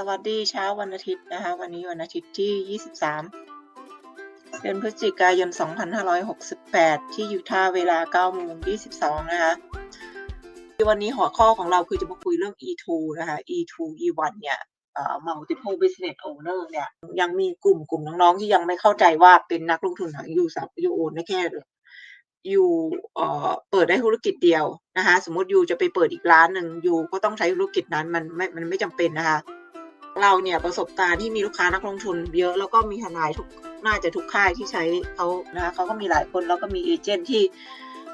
สวัสดีเช้าวันอาทิตย์นะคะ วันนี้วันอาทิตย์ที่ 23 เดือนพฤศจิกายน 2568 ที่ยูทาเวลา9โมง22 นะคะวันนี้หัวข้อของเราคือจะมาคุยเรื่อง E2 นะคะ E2 E1 เนี่ยเอ่อ multiple business owner เนี่ยยังมีกลุ่มกลุ่มน้องๆ ที่ยังไม่เข้าใจว่าเป็นนักลงทุนหางยูสับยูโอนได้แค่ยูเอ่อเปิดได้ธุรกิจเดียวนะคะ สมมติยูจะไปเปิดอีกร้านหนึ่งยูก็ต้องใช้ธุรกิจนั้นมันไม่มันไม่จำเป็นนะคะ เราเนี่ยประสบการณ์ที่มีลูกค้านักลงทุนเยอะแล้วก็มีทนายทุกน่าจะทุกค่ายที่ใช้เขานะคะเขาก็มีหลายคนแล้วก็มีเอเจนต์ที่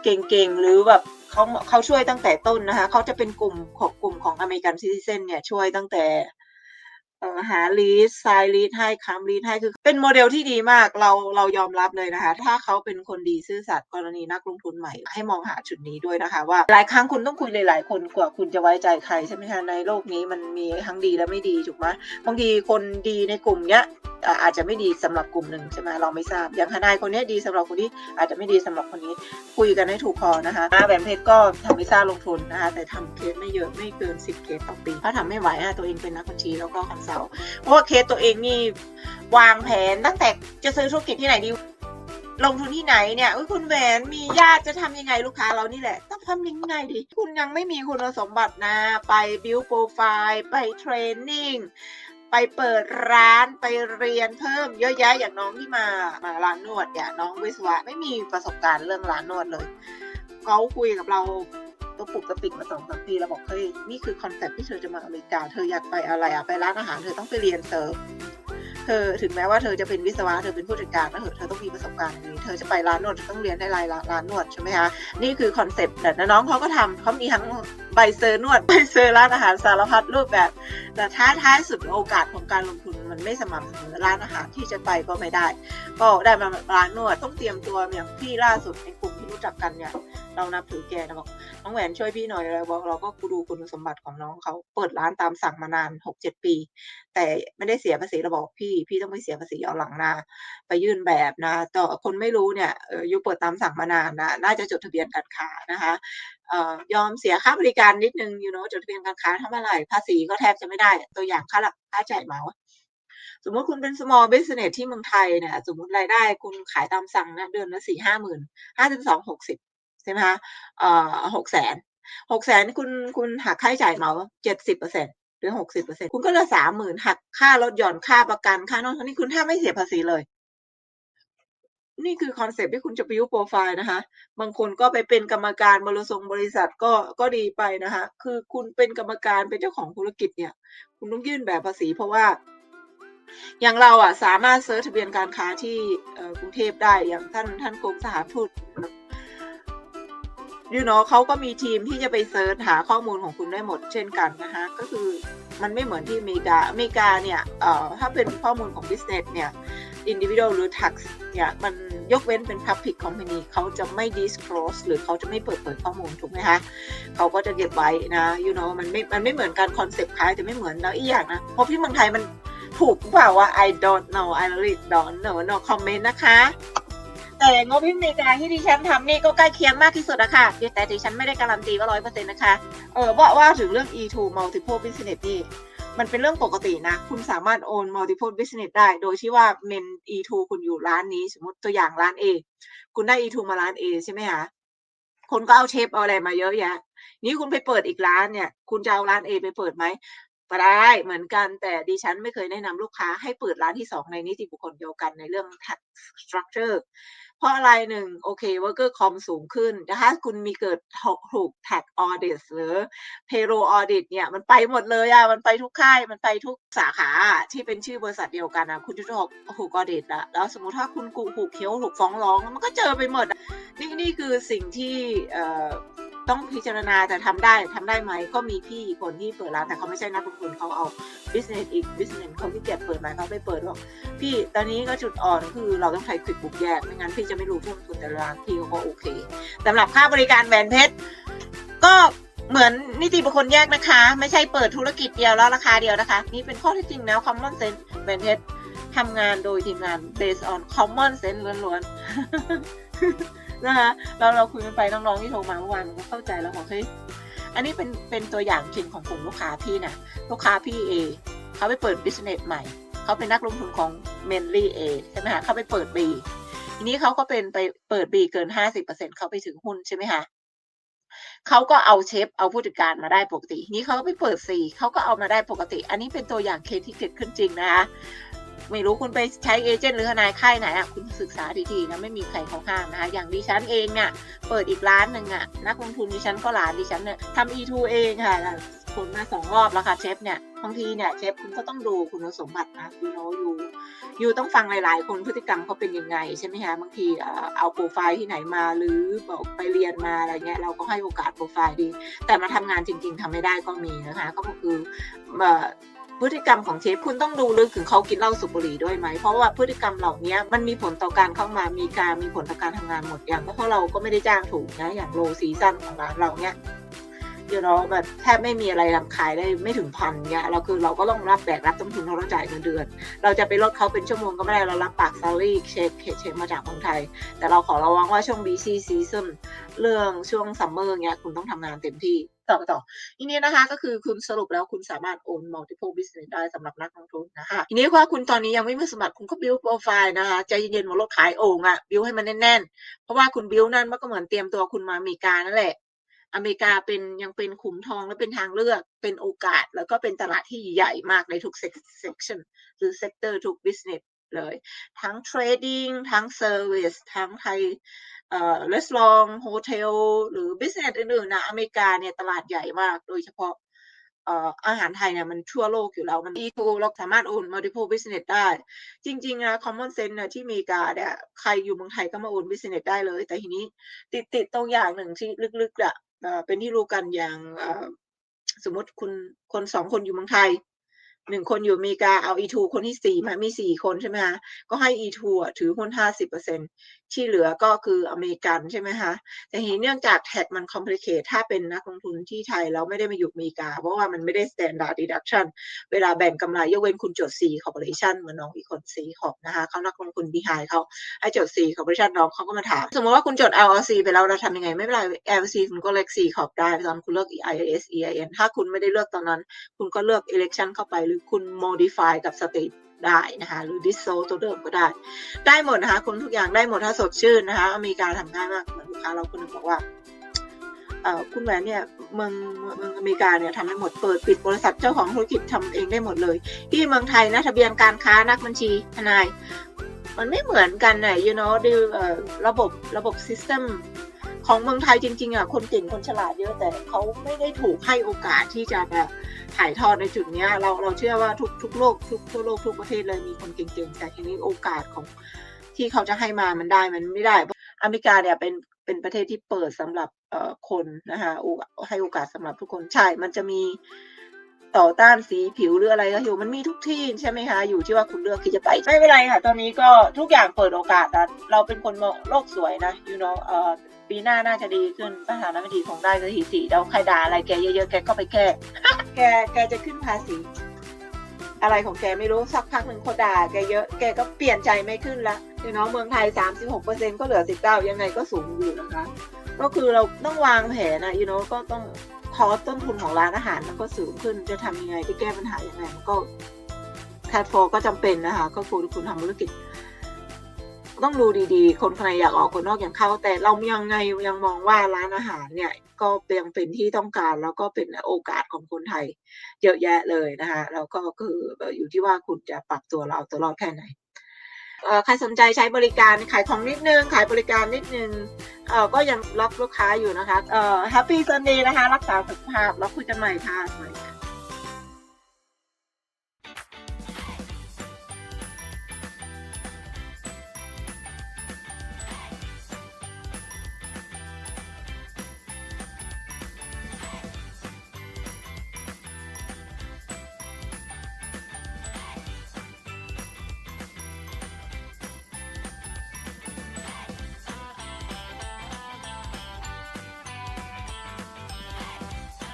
เก่งๆ หรือแบบเขาเขาช่วยตั้งแต่ต้นนะคะเขาจะเป็นกลุ่มของกลุ่มของอเมริกันซิติเซนเนี่ยช่วยตั้งแต่ หาลีดไซลีดให้ค้ำลีดให้คือ เป็นโมเดลที่ดีมากเราเรายอมรับเลยนะคะ ถ้าเขาเป็นคนดีซื่อสัตย์กรณีนักลงทุนใหม่ ให้มองหาจุดนี้ด้วยนะคะ ว่าหลายครั้งคุณต้องคุยหลาย ๆ คนกว่าคุณจะไว้ใจใครใช่ไหมคะในโลกนี้มันมีทั้งดีและไม่ดีถูกไหมบางทีคนดีในกลุ่มเนี้ยอาจจะไม่ดีสำหรับกลุ่มหนึ่งใช่ไหมเราไม่ทราบอย่างทนายคนนี้ดีสำหรับคนนี้อาจจะไม่ดีสำหรับคนนี้คุยกันให้ถูกคอนะคะแหวนเพชรก็ทำวีซ่าลงทุนนะคะแต่ทำเคสไม่เยอะไม่เกิน 10 เคสต่อปีถ้าทำไม่ไหวอะตัวเองเป็นนักบัญชีแล้วก็คอนซัลท์เพราะว่าเคสตัวเองนี่วางแผนตั้งแต่จะซื้อธุรกิจที่ไหนดี ลงทุนที่ไหนเนี่ยอุ๊ยคุณแหวนมีญาติจะทำยังไงลูกค้าเรานี่แหละ ต้องทำยังไงดี คุณยังไม่มีคุณสมบัตินะ ไปบิวโปรไฟล์ไปเทรนนิ่งไปเปิดร้านไปเรียนเพิ่มเยอะแยะอย่างน้องที่มามาร้านนวดเนี่ยน้องวิศวะไม่มีประสบการณ์เรื่องร้านนวดเลยเขาคุยกับเรา ตัวปลุกกระปิกมาสองสามปีแล้วบอกเฮ้ยนี่คือคอนเซ็ปต์ที่เธอจะมาอเมริกา เธออยากไปอะไรอะไปร้านอาหารเธอต้องไปเรียนเซิร์ฟเธอถึงแม้ว่าเธอจะเป็นวิศวะเธอเป็นผู้จัดการนะเถอะเธอต้องมีประสบการณ์นี้เธอจะไปร้านนวดเธอต้องเรียนได้รายร้านนวดใช่ไหมคะนี่คือคอนเซ็ปต์แต่น้องเขาก็ทำเขามีทั้งใบเซอร์นวดใบเซอร์ร้านอาหารสารพัดรูปแบบ แต่ท้ายท้ายสุดโอกาสของการลงทุนมันไม่สม่ำเสมอร้านอาหารที่จะไปก็ไม่ได้ ก็ได้มาร้านนวดต้องเตรียมตัวอย่างพี่ล่าสุดในกลุ่ม รู้จักกันเนี่ย เรานับถือแกนะบอกน้องแหวนช่วยพี่หน่อยเลยบอกเราก็ดูคุณสมบัติของน้องเขาเปิดร้านตามสั่งมานานหกเจ็ดปี แต่ไม่ได้เสียภาษีเราบอกพี่พี่ต้องไม่เสียภาษีเอาหลังนาไปยื่นแบบนะต่อคนไม่รู้เนี่ยเอยูเปิดตามสั่งมานานนะน่าจะจดทะเบียนการค้านะคะเอ่อยอมเสียค่าบริการนิดนึงอยูโนาะจดทะเบียนการค้าเท่าไหร่ภาษีก็แทบจะไม่ได้ ตัวอย่างค่าหลักค่าจ่ายเหมา สมมติคุณเป็น small business ที่เมืองไทยเนี่ย สมมติรายได้คุณขายตามสั่งนะเดือนละสี่ห้าหมื่นห้าสิบสองหกสิบใช่ไหมคะเอ่อหกแสนหกแสนคุณคุณหักค่าใช้จ่ายเหมาเจ็ดสิบเปอร์เซ็นต์หรือหกสิบเปอร์เซ็นต์คุณก็เหลือสามหมื่นหักค่ารถหย่อนค่าประกันค่าโน่นค่านี่คุณแทบไม่เสียภาษีเลย นี่คือคอนเซปต์ที่คุณจะไปยุโปรไฟล์นะคะ บางคนก็ไปเป็นกรรมการบริษัทบริษัทก็ก็ดีไปนะคะ คือคุณเป็นกรรมการเป็นเจ้าของธุรกิจเนี่ย คุณต้องยื่นแบบภาษีเพราะว่า อย่างเราอะสามารถเซิร์ชทะเบียนการค้าที่กรุงเทพได้อย่างท่านท่านกรมสถานทูตยูโนเขาก็มีทีมที่จะไปเซิร์ชหาข้อมูลของคุณได้หมดเช่นกันนะคะก็คือมันไม่เหมือนที่อเมริกาอเมริกาเนี่ยถ้าเป็นข้อมูลของ business เนี่ย individual หรือ tax เนี่ยมันยกเว้นเป็น public company เขาจะไม่ disclose หรือเขาจะไม่เปิดเผยข้อมูลถูกไหมคะเขาก็จะเก็บไว้นะ you know มันไม่มันไม่เหมือนกันคอนเซปต์คล้ายแต่ไม่เหมือนแล้วอีกอย่างนะเพราะที่เมืองไทยมัน ถูกเปล่าว่า I don't know I really don't know no comment นะคะ แต่งบที่อเมริกาที่ดิฉันทำนี่ก็ใกล้เคียงมากที่สุดอะค่ะแต่ดิฉันไม่ได้การันตีว่าร้อยเปอร์เซ็นต์นะคะ เออว่าว่าถึงเรื่อง E2 multiple business นี่มันเป็นเรื่องปกตินะ คุณสามารถโอน multiple business ได้ โดยที่ว่าเมน E2 คุณอยู่ร้านนี้สมมติตัวอย่างร้าน A คุณได้ E2 มาร้าน A ใช่ไหมคะคนก็เอาเชฟเอาอะไรมาเยอะแยะ นี่คุณไปเปิดอีกร้านเนี่ย คุณจะเอาร้าน A ไปเปิดไหม ก็ได้เหมือนกันแต่ดิฉันไม่เคยแนะนำลูกค้าให้เปิดร้านที่สองในนิติบุคคลเดียวกันในเรื่อง tax structure เพราะอะไรหนึ่งโอเค worker com สูงขึ้นถ้าคุณมีเกิดถูก tax audit หรือ payroll audit เนี่ย มันไปหมดเลยอะมันไปทุกค่าย มันไปทุกสาขาที่เป็นชื่อบริษัทเดียวกันอะคุณจะถูกถูก audit อะแล้วสมมติถ้าคุณกูถูกเคี้ยวถูกฟ้องร้อง มันก็เจอไปหมดนี่นี่คือสิ่งที่ ต้องพิจารณาแต่ทำได้ทำได้ไหมก็มีพี่คนที่เปิดร้านแต่เขาไม่ใช่นักลงทุนเขาเอา business อีก business เขาที่เกียจเปิดมาเขาไปเปิดบอกพี่ตอนนี้ก็จุดอ่อนคือเราต้องใช้ควิกบุกแยกไม่งั้นพี่จะไม่รู้ต้นทุนแต่ร้านพี่เขาก็โอเคสำหรับค่าบริการแหวนเพชรก็เหมือนนิติบุคคลแยกนะคะ ไม่ใช่เปิดธุรกิจเดียวแล้วราคาเดียวนะคะ นี่เป็นข้อเท็จจริงแล้ว common sense แหวนเพชรทำงานโดยทีมงาน based on common sense ล้วนๆ นะคะเราเราคุยกันไปน้องๆที่โทรมาเมื่อวานก็เข้าใจแล้วบอกเฮ้ยอันนี้เป็นเป็นตัวอย่างจริงของกลุ่มลูกค้าพี่นะลูกค้าพี่เอเขาไปเปิด business ใหม่เขาเป็นนักลงทุนของ Manly A ใช่ไหมคะเขาไปเปิด B ทีนี้เขาก็เป็นไปเปิด B เกิน50%เปอร์เซ็นเขาไปถึงหุ้นใช่ไหมคะเขาก็เอาเชฟเอาผู้จัดการมาได้ปกติทีนี้เขาก็ไปเปิดซีเขาก็เอามาได้ปกติ อันนี้เป็นตัวอย่างเคสที่เกิดขึ้นจริงนะคะ ไม่รู้คุณไปใช้เอเจนต์หรือทนายค่ายไหนอะคุณศึกษาดีๆนะไม่มีใครเขาห้ามนะคะอย่างดิฉันเองเนี่ยเปิดอีกร้านหนึ่งอะนักลงทุนดิฉันก็หลานดิฉันเนี่ยทำ E2 เองค่ะผลมาสองรอบแล้วค่ะเชฟเนี่ยบางทีเนี่ยเชฟคุณก็ต้องดูคุณสมบัตินะยูโนยูยูต้องฟังหลาย ๆ คนพฤติกรรมเขาเป็นยังไงใช่ไหมคะบางทีเอ่อเอาโปรไฟล์ที่ไหนมาหรือบอกไปเรียนมาอะไรเงี้ยเราก็ให้โอกาสโปรไฟล์ดี แต่มาทำงานจริง ๆทำไม่ได้ก็มีนะคะก็คือเอ่อ พฤติกรรมของเชฟคุณต้องดูลึกถึงเขากินเหล้าสูบบุหรี่ด้วยไหม เพราะว่าพฤติกรรมเหล่านี้มันมีผลต่อการเข้ามามีการมีผลต่อการทำงานหมดอย่างเพราะเราก็ไม่ได้จ้างถูกนะอย่างโลซีซั่นของร้านเราเนี้ยเดี๋ยวเราแบบแทบไม่มีอะไรทำขายได้ไม่ถึงพันเนี้ยเราคือเราก็ต้องรับแบกรับต้นทุนเราต้องจ่ายเงินเดือน เราจะไปลดเขาเป็นชั่วโมงก็ไม่ได้เรารับปากซารี่เช็คเช็คมาจากเมืองไทย แต่เราขอระวังว่าช่วง BC season เรื่องช่วงซัมเมอร์เนี้ยคุณต้องทำงานเต็มที่ ต่อต่อทีนี้นะคะก็คือคุณสรุปแล้วคุณสามารถ own multiple business ได้สำหรับนักลงทุนนะคะทีนี้ว่าคุณตอนนี้ยังไม่มีสมัครคุณก็ build profile นะคะใจเย็นๆหมดรถขายโอ่งอะ build ให้มันแน่นๆ เพราะว่าคุณ build นั่นมันก็เหมือนเตรียมตัวคุณมาอเมริกานั่นแหละอเมริกาเป็นยังเป็นขุมทองและเป็นทางเลือกเป็นโอกาส แล้วก็เป็นตลาดที่ใหญ่มากในทุก section หรือ sector ทุก business เลย ทั้ง trading ทั้ง service ทั้งไทย เอ่อรีสอร์ทโฮเทลหรือ business อื่นๆนะอเมริกาเนี่ยตลาดใหญ่มาก โดยเฉพาะเอ่ออาหารไทยเนี่ยมันทั่วโลกอยู่แล้ว มัน E2 เราสามารถ own multiple business ได้ จริงๆนะ common sense เนี่ยที่อเมริกาเนี่ยใครอยู่เมืองไทยก็มา own business ได้เลย แต่ทีนี้ติดติดตรงอย่างหนึ่งที่ลึกๆอะเป็นที่รู้กันอย่างสมมติคุณคนสองคนอยู่เมืองไทยหนึ่งคนอยู่อเมริกาเอา E2 คนที่สี่มามีสี่คนใช่ไหมคะก็ให้ E2 ถือหุ้นห้าสิบเปอร์เซ็น ที่เหลือก็คืออเมริกันใช่ไหมคะแต่ทีเนื่องจากแท็กมันคอมพลีเคทถ้าเป็นนักลงทุนที่ไทยแล้วไม่ได้มาอยู่อเมริกา เพราะว่ามันไม่ได้ standard deduction เวลาแบ่งกำไรยกเว้นคุณจด C corporation เหมือนน้องอีกคน C corp นะคะเขานักลงทุน behind เขาให้จด C corporation น้องเขาก็มาถาม สมมติว่าคุณจด LLC ไปแล้วเราทำยังไงไม่เป็นไร LLC คุณก็เลือก C corp ได้ตอนคุณเลือก IAS EIN ถ้าคุณไม่ได้เลือกตอนนั้น คุณก็เลือก election เข้าไปหรือคุณ modify กับ state ได้นะคะหรือ dissolve ตัวเดิมก็ได้ ได้หมดนะคะคุณทุกอย่างได้หมดถ้าสดชื่นนะคะอเมริกาทำง่ายมากเหมือนลูกค้าเราคนหนึงบอกว่าเออคุณแหวนเนี่ยเมืองเมืองอเมริกาเนี่ยทำได้หมดเปิดปิดบริษัทเจ้าของธุรกิจทำเองได้หมดเลย ที่เมืองไทยนะทะเบียนการค้านักบัญชีทนาย มันไม่เหมือนกันนะ you know ดูระบบระบบ system ของเมืองไทยจริงๆอะคนเก่งคนฉลาดเยอะแต่เขาไม่ได้ถูกให้โอกาสที่จะแบบถ่ายทอดในจุดเนี้ยเราเราเชื่อว่าทุกทุกโลกทุกทั่วโลกทุกประเทศเลยมีคนเก่งๆแต่ทีนี้โอกาสของที่เขาจะให้มามันได้มันไม่ได้อเมริกาเนี่ยเป็นเป็นประเทศที่เปิดสำหรับเอ่อคนนะคะให้โอกาสสำหรับทุกคนใช่ มันจะมี ต่อต้านสีผิวหรืออะไรก็อยู่มันมีทุกที่ใช่ไหมคะ อยู่ที่ว่าคุณเลือกที่จะไปไม่เป็นไรค่ะ ตอนนี้ก็ทุกอย่างเปิดโอกาสนะเราเป็นคนมองโลกสวยนะ you know เอ่อปีหน้าน่าจะดีขึ้นสถานะไม่ดีคงได้สถิติเราใครด่าอะไรแกเยอะๆแกก็ไปแก้แกแกจะขึ้นภาษีอะไรของแกไม่รู้สักพักหนึ่งเขาด่าแกเยอะแกก็เปลี่ยนใจไม่ขึ้นละเดี๋ยวน้องเมืองไทย 36%ก็เหลือ 19 ยังไงก็สูงอยู่นะคะ ก็คือเราต้องวางแผนนะยูโนก็ต้อง คอต้นทุนของร้านอาหารมันก็สูงขึ้นจะทำยังไงจะแก้ปัญหายังไงมันก็แพลตฟอร์มก็จำเป็นนะคะ ก็คือคุณทำธุรกิจ ต้องดูดีๆ คนภายในอยากออกคนนอกอย่างเข้า แต่เรายังไงยังมองว่าร้านอาหารเนี่ย ก็ยังเป็นที่ต้องการแล้วก็เป็นโอกาสของคนไทย เยอะแยะเลยนะคะแล้วก็คืออยู่ที่ว่าคุณจะปรับตัวเราตัวรอดแค่ไหนใครสนใจใช้บริการขายของนิดนึงขายบริการนิดนึง เอ่อก็ยังรับลูกค้าอยู่นะคะเอ่อแฮปปี้ซันดีนะคะ รักษาสุขภาพแล้วคุยกันใหม่ค่ะสวัสดีค่ะ